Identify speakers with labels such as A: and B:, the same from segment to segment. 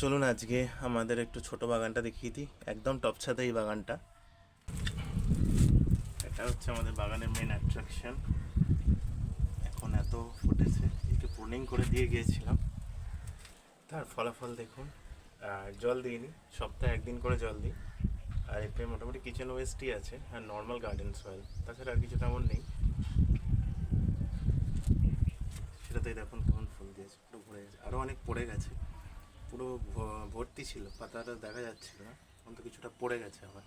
A: চলুন আজকে আমাদের একটু ছোট বাগানটা দেখিয়ে দিই। একদম টপ ছাদে এই বাগানটা। এটা হচ্ছে আমাদের বাগানের মেন অ্যাট্রাকশন এখন এত ফুটেছে একটু প্রুনিং করে দিয়ে গিয়েছিলাম। তার ফলাফল দেখুন। আর জল দিইনি, সপ্তাহে একদিন করে জল দিই। আর এতে মোটামুটি কিচেন ওয়েস্টই আছে, আর নর্মাল গার্ডেন সয়েল তাছাড়া আর কিছু তেমন নেই। সেটাতেই দেখুন কেমন ফুল দিয়েছে, পুরো ভরে গেছে। আরও অনেক পড়ে গেছে। পুরো ভর্তি ছিল, পাতাটা দেখা যাচ্ছিল না এখন তো কিছুটা পড়ে গেছে আবার।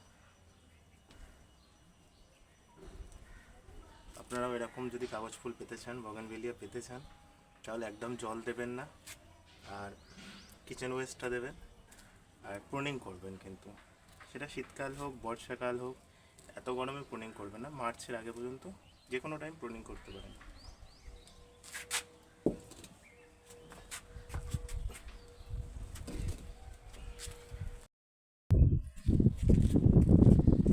A: আপনারাও এরকম যদি কাগজ ফুল পেতে চান, বগানভেলিয়া পেতে চান, তাহলে একদম জল দেবেন না, আর কিচেন ওয়েস্টটা দেবেন, আর প্রুনিং করবেন কিন্তু। সেটা শীতকাল হোক, বর্ষাকাল হোক, এত গরমে প্রুনিং করবেন না, মার্চের আগে পর্যন্ত যে কোনো টাইম প্রুনিং করতে পারেন।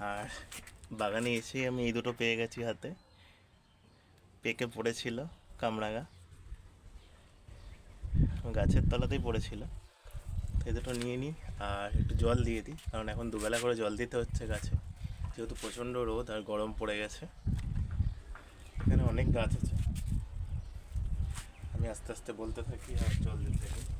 A: আর বাগানে এসেই আমি এই দুটো পেয়ে গেছি হাতে। পেকে পড়েছিল কামরাঙা। গাছের তলাতেই পড়েছিল। এই দুটো নিয়ে নিই আর একটু জল দিয়ে দিই, কারণ এখন দুবেলা করে জল দিতে হচ্ছে গাছে। যেহেতু প্রচণ্ড রোদ আর গরম পড়ে গেছে। এখানে অনেক গাছ আছে। আমি আস্তে আস্তে বলতে থাকি আর জল দিতে থাকি।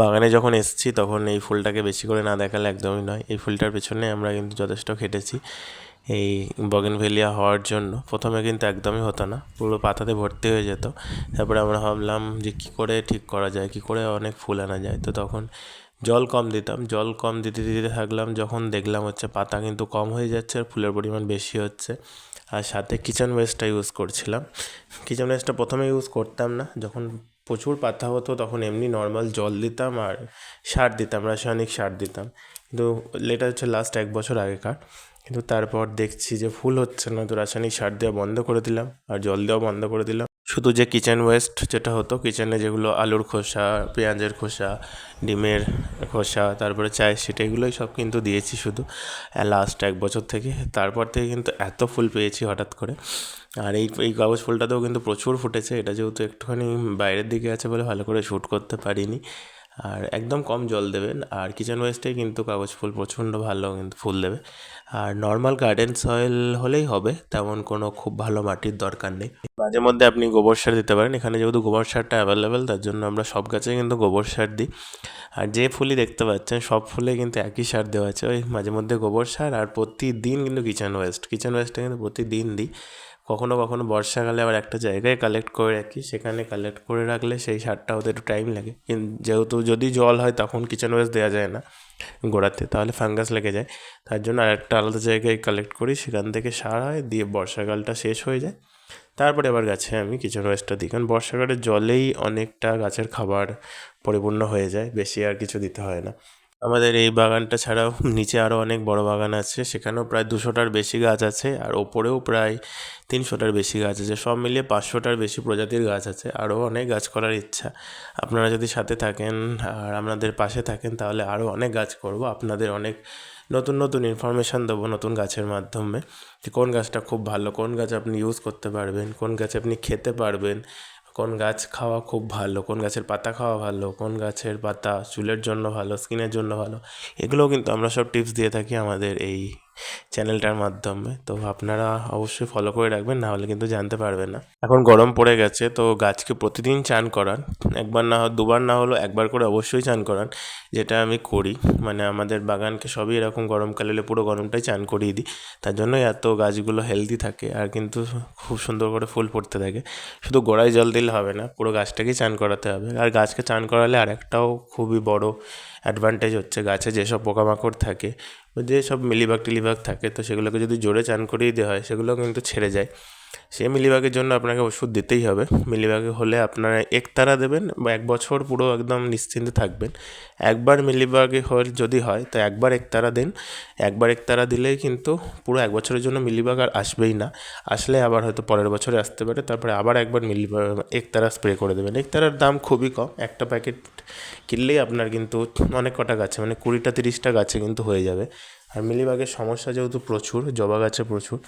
A: বাগানে যখন এসেছি তখন এই ফুলটাকে বেশি করে না দেখালে একদমই নয়। এই ফুলটার পেছনে আমরা কিন্তু যথেষ্ট খেটেছি এই বগেনভেলিয়া হওয়ার জন্য। প্রথমে কিন্তু একদমই হতো না, পুরো পাতাতে ভর্তি হয়ে যেত। তারপরে আমরা ভাবলাম যে কী করে ঠিক করা যায়, কী করে অনেক ফুল আনা যায়। তো তখন জল কম দিতাম, জল কম দিতে দিতে থাকলাম, যখন দেখলাম হচ্ছে পাতা কিন্তু কম হয়ে যাচ্ছে আর ফুলের পরিমাণ বেশি হচ্ছে। আর সাথে কিচেন ওয়েস্টটা ইউজ করছিলাম। কিচেন ওয়েস্টটা প্রথমে ইউজ করতাম না, যখন প্রচুর পাতা হতো, তখন এমনি নর্মাল জল দিতাম আর সার দিতাম, রাসায়নিক সার দিতাম। কিন্তু এটা হচ্ছে লাস্ট এক বছর আগেকার। কিন্তু তারপর দেখছি যে ফুল হচ্ছে না, তো রাসায়নিক সার দেওয়া বন্ধ করে দিলাম, আর জল দেওয়া বন্ধ করে দিলাম। শুধু যে কিচেন ওয়েস্ট যেটা হতো কিচেনে যেগুলো আলুর খোসা, পেঁয়াজের খোসা, ডিমের খোসা, তারপরে চায়ের সিট এগুলোই সব কিন্তু দিয়েছি শুধু। লাস্ট এক বছর থেকে, তারপর থেকে কিন্তু এত ফুল পেয়েছি হঠাৎ করে। আর এই এই কাগজ ফুলটাতেও কিন্তু প্রচুর ফুটেছে, এটা যেহেতু একটুখানি বাইরের দিকে আছে বলে ভালো করে শ্যুট করতে পারিনি। আর একদম কম জল দেবেন। আর কিচেন ওয়েস্টে কিন্তু কাগজ ফুল প্রচণ্ড ভালো কিন্তু ফুল দেবে। আর নর্মাল গার্ডেন সয়েল হলেই হবে, তেমন কোনো খুব ভালো মাটির দরকার নেই। মাঝে মধ্যে আপনি গোবর সার দিতে পারেন। এখানে যেহেতু গোবর সারটা অ্যাভেলেবেল তার জন্য আমরা সব গাছে কিন্তু গোবর সার দিই। আর যে ফুলই দেখতে পাচ্ছেন, সব ফুলে কিন্তু একই সার দেওয়া আছে। ওই মাঝে মধ্যে গোবর সার আর প্রতিদিন কিন্তু কিচেন ওয়েস্ট কিচেন ওয়েস্টটা কিন্তু প্রতিদিন দিই। কখনো কখনো বর্ষাকালে আবার একটা জায়গায় কালেক্ট করে রাখি, সেখানে কালেক্ট করে রাখলে সেই সারটা হতে একটু টাইম লাগে। কিন্তু যেহেতু যদি জল হয় তখন কিচেন ওয়েস্ট দেওয়া যায় না গোড়াতে, তাহলে ফাঙ্গাস লেগে যায়। তার জন্য আরেকটা আলাদা জায়গায় কালেক্ট করি, সেখান থেকে সার হয়, দিয়ে বর্ষাকালটা শেষ হয়ে যায়। তারপরে আবার গাছে আমি কিচেন ওয়েস্টটা দিই। কারণ বর্ষাকালে জলেই অনেকটা গাছের খাবার পরিপূর্ণ হয়ে যায়, বেশি আর কিছু দিতে হয় না। আমাদের এই বাগানটা ছাড়াও নিচে আরও অনেক বড় বাগান আছে। সেখানেও প্রায় দুশোটার বেশি গাছ আছে আর ওপরেও প্রায় তিনশোটার বেশি গাছ আছে। সব মিলিয়ে পাঁচশোটার বেশি প্রজাতির গাছ আছে। আরও অনেক গাছ করার ইচ্ছা। আপনারা যদি সাথে থাকেন আর আপনাদের পাশে থাকেন তাহলে আরও অনেক গাছ করব। আপনাদের অনেক নতুন নতুন ইনফরমেশান দেবো নতুন গাছের মাধ্যমে যে কোন গাছটা খুব ভালো, কোন গাছ আপনি ইউজ করতে পারবেন, কোন গাছ আপনি খেতে পারবেন। কোন গাছ খাওয়া খুব ভালো, কোন গাছের পাতা খাওয়া ভালো, কোন গাছের পাতা চুলের জন্য ভালো, স্কিনের জন্য ভালো, এগুলোও কিন্তু আমরা সব টিপস দিয়ে থাকি আমাদের এই চ্যানেলটার মাধ্যমে। তো আপনারা অবশ্যই ফলো করে রাখবেন, না হলে কিন্তু জানতে পারবেন না। এখন গরম পড়ে গেছে, তো গাছকে প্রতিদিন চান করান। একবার না দুবার না হলেও একবার করে অবশ্যই চান করান, যেটা আমি করি। মানে আমাদের বাগানকে সবই এরকম গরমকালে পুরো গরমটাই চান করিয়ে দিই। তার জন্যই এত গাছগুলো হেলদি থাকে, আর কিন্তু খুব সুন্দর করে ফুল পড়তে থাকে। শুধু গোড়ায় জল দিলে হবে না, পুরো গাছটাকেই চান করাতে হবে। আর গাছকে চান করালে আর একটাও খুবই বড় অ্যাডভান্টেজ হচ্ছে, গাছে যেসব পোকামাকড় থাকে যেসব মিলিবাগ টিলিবাগ থাকে, তো সেগুলোকে যদি জোরে চান করিয়ে দেওয়া হয় সেগুলো কিন্তু ছেড়ে যায়। সে মিলিবাগের জন্য আপনাকে ওষুধ দিতেই হবে। মিলিবাগে হলে আপনারা একতারা দেবেন বা এক বছর পুরো একদম নিশ্চিন্তে থাকবেন। একবার মিলিবাগে হল যদি হয়, তো একবার একতারা দিন। একবার একতারা দিলেই কিন্তু পুরো এক বছরের জন্য মিলিবাগ আর আসবেই না। আসলে আবার হয়তো পরের বছরে আসতে পারে, তারপরে আবার একবার মিলিবাগ একতারা স্প্রে করে দেবেন। একতারার দাম খুবই কম। একটা প্যাকেট কিনলেই আপনার কিন্তু অনেক কটা গাছে মানে কুড়িটা তিরিশটা গাছে কিন্তু হয়ে যাবে। আর মিলিবাগের সমস্যা যেহেতু প্রচুর, জবা গাছে প্রচুর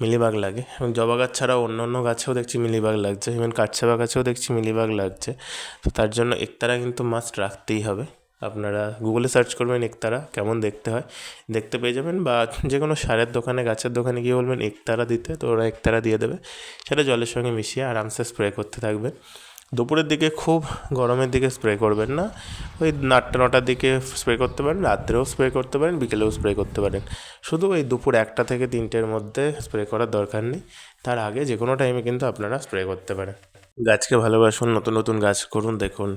A: মিলিবাগ লাগে। এবং জবা গাছ ছাড়াও অন্য অন্য গাছেও দেখছি মিলিবাগ লাগছে। ইভেন কাঠছাবা গাছেও দেখছি মিলিবাগ লাগছে। তো তার জন্য একতারা কিন্তু মাস্ট রাখতেই হবে। আপনারা গুগলে সার্চ করবেন একতারা, কেমন দেখতে হয়। দেখতে পেয়ে যাবেন বা যে কোনো সারের দোকানে, গাছের দোকানে গিয়ে বলবেন একতারা দিতে। তো ওরা একতারা দিয়ে দেবে। সেটা জলের সঙ্গে মিশিয়ে আরামসে স্প্রে করতে থাকবেন। দুপুরের দিকে খুব গরমের দিকে স্প্রে করবেন না। ওই আটটা, নটার দিকে স্প্রে করতে পারেন, রাত্রেও স্প্রে করতে পারেন, বিকেলেও স্প্রে করতে পারেন। শুধু ওই দুপুর একটা থেকে তিনটের মধ্যে স্প্রে করার দরকার নেই। তার আগে যে কোনো টাইমে কিন্তু আপনারা স্প্রে করতে পারেন। গাছকে ভালোবাসুন, নতুন নতুন গাছ করুন, দেখুন।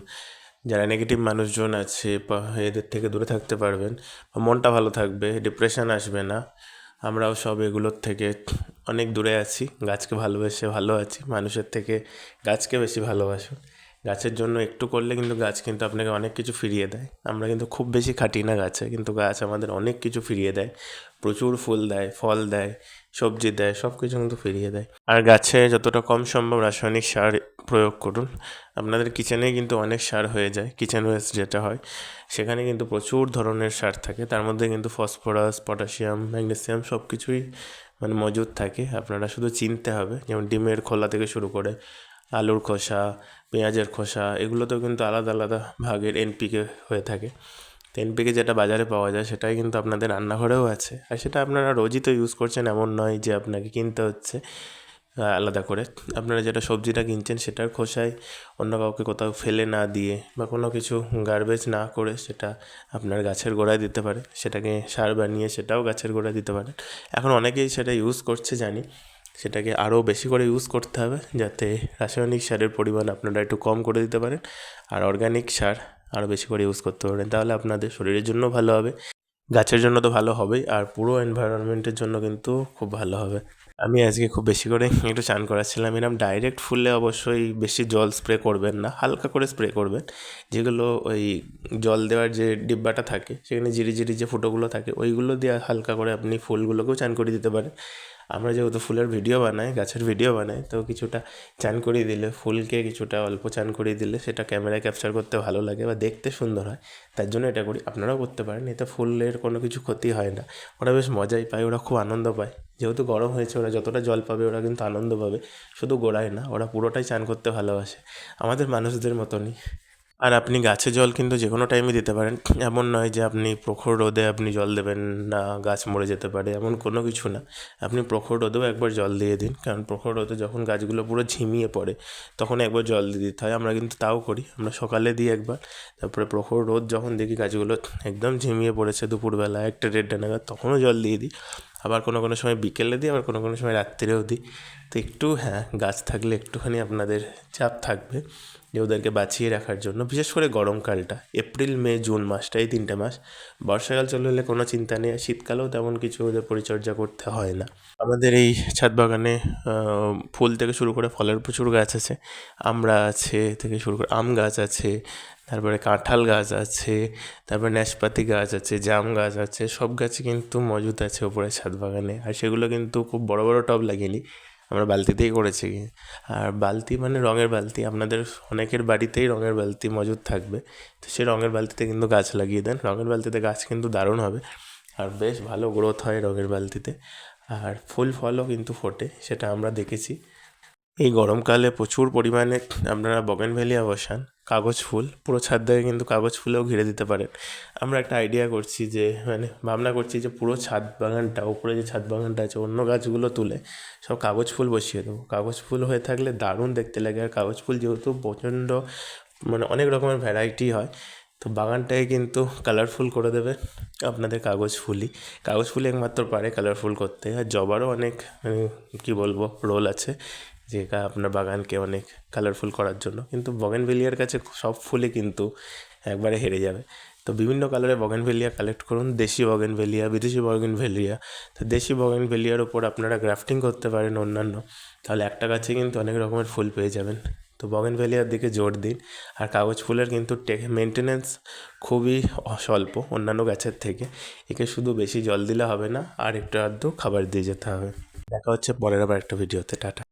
A: যারা নেগেটিভ মানুষজন আছে, বা এদের থেকে দূরে থাকতে পারবেন মনটা ভালো থাকবে ডিপ্রেশন আসবে না। আমরাও সব এগুলোর থেকে অনেক দূরে আছি। গাছকে ভালোবেসে ভালো আছি। মানুষের থেকে গাছকে বেশি ভালোবাসুন গাছের জন্য একটু করলে কিন্তু গাছ কিন্তু আপনাকে অনেক কিছু ফিরিয়ে দেয়। আমরা কিন্তু খুব বেশি খাটি না গাছে, কিন্তু গাছ আমাদের অনেক কিছু ফিরিয়ে দেয়। প্রচুর ফুল দেয়, ফল দেয় সবজি দেয় সব কিছু কিন্তু ফিরিয়ে দেয়। আর গাছে যতটা কম সম্ভব রাসায়নিক সার প্রয়োগ করুন। আপনাদের কিচেনে কিন্তু অনেক সার হয়ে যায়, কিচেন ওয়েস্ট যেটা হয়, সেখানে কিন্তু প্রচুর ধরনের সার থাকে। তার মধ্যে কিন্তু ফসফরাস, পটাশিয়াম, ম্যাগনেসিয়াম সব কিছুই মানে মজুদ থাকে। আপনারা শুধু চিনতে হবে, যেমন ডিমের খোলা থেকে শুরু করে আলুর খোসা, পেঁয়াজের খোসা, এগুলোতেও কিন্তু আলাদা আলাদা ভাগের এনপিকে হয়ে থাকে। তো এনপিকে যেটা বাজারে পাওয়া যায় সেটাই কিন্তু আপনাদের রান্নাঘরেও আছে। আর সেটা আপনারা রোজই তো ইউজ করছেন, এমন নয় যে আপনাকে কিনতে হচ্ছে আলাদা করে। আপনারা যেটা সবজিটা কিনছেন সেটার খোসায় অন্য কাউকে কোথাও ফেলে না দিয়ে বা কোনো কিছু গার্বেজ না করে সেটা আপনার গাছের গোড়ায় দিতে পারে, সেটাকে সার বানিয়ে সেটাও গাছের গোড়ায় দিতে পারেন। এখন অনেকেই সেটা ইউজ করছে জানি, সেটাকে আরও বেশি করে ইউজ করতে হবে যাতে রাসায়নিক সারের পরিমাণ আপনারা একটু কম করে দিতে পারেন। আর অর্গ্যানিক সার আরও বেশি করে ইউজ করতে পারেন তাহলে আপনাদের শরীরের জন্য ভালো হবে, গাছের জন্য তো ভালো হবেই, আর পুরো এনভায়রনমেন্টের জন্য কিন্তু খুব ভালো হবে। আমি আজকে খুব বেশি করে একটু চান করাচ্ছিলাম এরকম ডাইরেক্ট ফুলে অবশ্যই বেশি জল স্প্রে করবেন না, হালকা করে স্প্রে করবেন। যেগুলো ওই জল দেওয়ার যে ডিব্বাটা থাকে, সেখানে জিরি জিরি যে ফুটোগুলো থাকে, ওইগুলো দিয়ে হালকা করে আপনি ফুলগুলোকেও চান করে দিতে পারেন। আমরা যেহেতু ফুলের ভিডিও বানাই, গাছের ভিডিও বানাই, তো কিছুটা চান করিয়ে দিলে, ফুলকে কিছুটা অল্প চান করিয়ে দিলে সেটা ক্যামেরায় ক্যাপচার করতে ভালো লাগে বা দেখতে সুন্দর হয়। তার জন্য এটা করি। আপনারাও করতে পারেন, এতে ফুলের কোনো কিছু ক্ষতি হয় না। ওরা বেশ মজাই পায়, ওরা খুব আনন্দ পায়। যেহেতু গরম হয়েছে, ওরা যতটা জল পাবে, ওরা কিন্তু আনন্দ পাবে। শুধু গোড়ায় না, ওরা পুরোটাই চান করতে ভালোবাসে। আমাদের মানুষদের মতনই। আর আপনি গাছে জল কিন্তু যে কোনো টাইমে দিতে পারেন। এমন নয় যে আপনি প্রখর রোদে আপনি জল দেবেন না, গাছ মরে যেতে পারে, এমন কোনো কিছু না। আপনি প্রখর রোদেও একবার জল দিয়ে দিন, কারণ প্রখর রোদে যখন গাছগুলো পুরো ঝিমিয়ে পড়ে, তখন একবার জল দিয়ে দিতে হয়। আমরা কিন্তু তাও করি, আমরা সকালে দিই একবার। তারপরে প্রখর রোদ যখন দেখি গাছগুলো একদম ঝিমিয়ে পড়েছে দুপুরবেলা, একটা দেড়টা নাগাদ, তখনও জল দিয়ে দিই। আবার কোনো কোনো সময় বিকেলে দিই, আবার কোনো কোনো সময় রাত্রিরেও দিই। তো একটু হ্যাঁ গাছ থাকলে একটুখানি আপনাদের চাপ থাকবে যে ওদেরকে বাঁচিয়ে রাখার জন্য। বিশেষ করে গরমকালটা, এপ্রিল, মে, জুন মাসটা, এই তিনটে মাস। বর্ষাকাল চলে এলে কোনো চিন্তা নেই শীতকালেও তেমন কিছু ওদের পরিচর্যা করতে হয় না। আমাদের এই ছাদ বাগানে ফুল থেকে শুরু করে ফলের প্রচুর গাছ আছে। আমড়া আছে থেকে শুরু করে, আম গাছ আছে তারপরে কাঁঠাল গাছ আছে, তারপরে ন্যাশপাতি গাছ আছে, জাম গাছ আছে, সব গাছই কিন্তু মজুদ আছে ওপরে ছাদ বাগানে। আর সেগুলো কিন্তু খুব বড় বড় টব লাগিয়ে আমরা বালতিতেই করেছি। আর বালতি মানে রঙের বালতি, আপনাদের অনেকের বাড়িতেই রঙের বালতি মজুদ থাকবে। তো সেই রঙের বালতিতে কিন্তু গাছ লাগিয়ে দেন। রঙের বালতিতে গাছ কিন্তু দারুণ হবে। আর বেশ ভালো গ্রোথ হয় রঙের বালতিতে। আর ফুল ফলও কিন্তু ফোটে, সেটা আমরা দেখেছি। এই গরমকালে প্রচুর পরিমাণে আপনারা বগেনভেলিয়া বসান কাগজ ফুল, পুরো ছাদটাকে কিন্তু কাগজ ফুলেও ঘিরে দিতে পারেন। আমরা একটা আইডিয়া করছি যে মানে ভাবনা করছি যে পুরো ছাদ বাগানটা উপরে যে ছাদ বাগানটা আছে, অন্য গাছগুলো তুলে সব কাগজ ফুল বসিয়ে দেবো। কাগজ ফুল হয়ে থাকলে দারুণ দেখতে লাগে। আর কাগজ ফুল যেহেতু প্রচণ্ড মানে অনেক রকমের ভ্যারাইটি হয়, তো বাগানটাকে কিন্তু কালারফুল করে দেবে আপনাদের কাগজ ফুলই। কাগজ ফুলই একমাত্র পারে কালারফুল করতে। আর জবারও অনেক মানে কী বলব রোল আছে। যেটা আপনার বাগানকে অনেক কালারফুল করার জন্য। কিন্তু বগেনভেলিয়ার কাছে সব ফুলই কিন্তু একবারে হেরে যাবে। তো বিভিন্ন কালারের বগেনভেলিয়া কালেক্ট করুন। দেশি বগেনভেলিয়া বিদেশি বগেনভেলিয়া তো দেশি বগেনভেলিয়ার ওপর আপনারা গ্রাফটিং করতে পারেন অন্যান্য। তাহলে একটা গাছে কিন্তু অনেক রকমের ফুল পেয়ে যাবেন। তো বগেনভেলিয়ার দিকে জোর দিন। আর কাগজ ফুলের কিন্তু টেক মেনটেনেন্স খুবই স্বল্প অন্যান্য গাছের থেকে। একে শুধু বেশি জল দিলে হবে না, আর একটু আধটু খাবার দিয়ে যেতে হবে। দেখা হচ্ছে পরের আবার একটা ভিডিওতে টাটা।